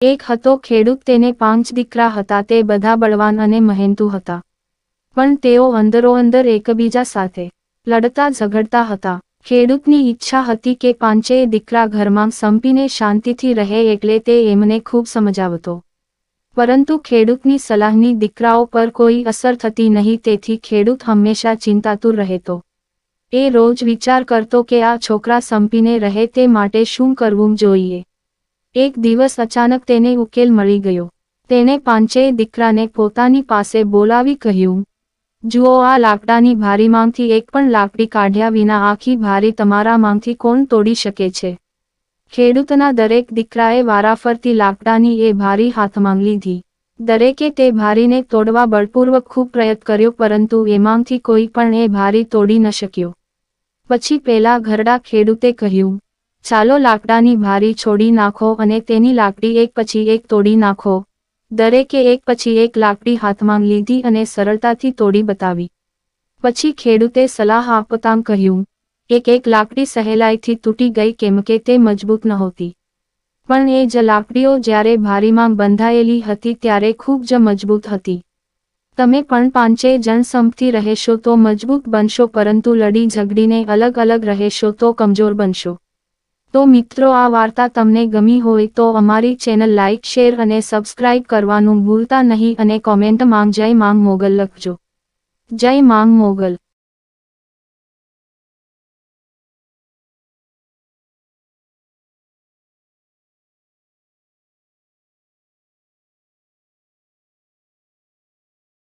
એક હતો ખેડૂત તેને પાંચ દીકરા હતા, તે બધા બળવાન અને મહેનતુ હતા. પણ તેઓ અંદરોઅંદર એકબીજા સાથે લડતા ઝઘડતા હતા. ખેડૂતની ઈચ્છા હતી કે પાંચેય દીકરા ઘરમાં સંપીને શાંતિથી રહે એટલે તે એમને ખૂબ સમજાવતો. પરંતુ ખેડૂતની સલાહની દીકરાઓ પર કોઈ અસર થતી નહીં, તેથી ખેડૂત હંમેશા ચિંતાતુર રહેતો. એ રોજ વિચાર કરતો કે આ છોકરા સંપીને રહે તે માટે શું કરવું જોઈએ? એક દિવસ અચાનક તેને ઉકેલ મળી ગયો. તેણે પાંચેય દીકરાને પોતાની પાસે બોલાવી કહ્યું, જુઓ આ લાકડાની ભારી માંગથી એક પણ લાકડી કાઢ્યા વિના આખી ભારી તમારા માંગથી કોણ તોડી શકે છે? ખેડૂતના દરેક દીકરાએ વારાફરતી લાકડાની એ ભારી હાથમાં લીધી. દરેકે તે ભારીને તોડવા બળપૂર્વક ખૂબ પ્રયત્ન કર્યો, પરંતુ એમાંથી કોઈ પણ એ ભારી તોડી ન શક્યો. પછી પેલા ઘરડા ખેડૂતે કહ્યું ચાલો લાકડાની ભારી છોડી નાખો અને તેની લાકડી એક પછી એક તોડી નાખો. દરેકે એક પછી એક લાકડી હાથમાં લીધી અને સરળતાથી તોડી બતાવી. પછી ખેડૂતે સલાહ આપતાં કહ્યું, એક એક લાકડી સહેલાઈથી તૂટી ગઈ કેમ કે તે મજબૂત નહોતી. પણ એ જ લાકડીઓ જ્યારે ભારીમાં બંધાયેલી હતી ત્યારે ખૂબ જ મજબૂત હતી. તમે પણ પાંચે જણ સંપથી રહેશો તો મજબૂત બનશો પરંતુ લડી ઝઘડીને અલગ અલગ રહેશો તો કમજોર બનશો. તો મિત્રો, આ વાર્તા તમને ગમી હોય તો અમારી ચેનલ લાઇક શેર અને સબસ્ક્રાઇબ કરવાનું ભૂલતા નહીં અને કોમેન્ટ માંગ, જય માંગ મોગલ લખજો. જય માંગ મોગલ.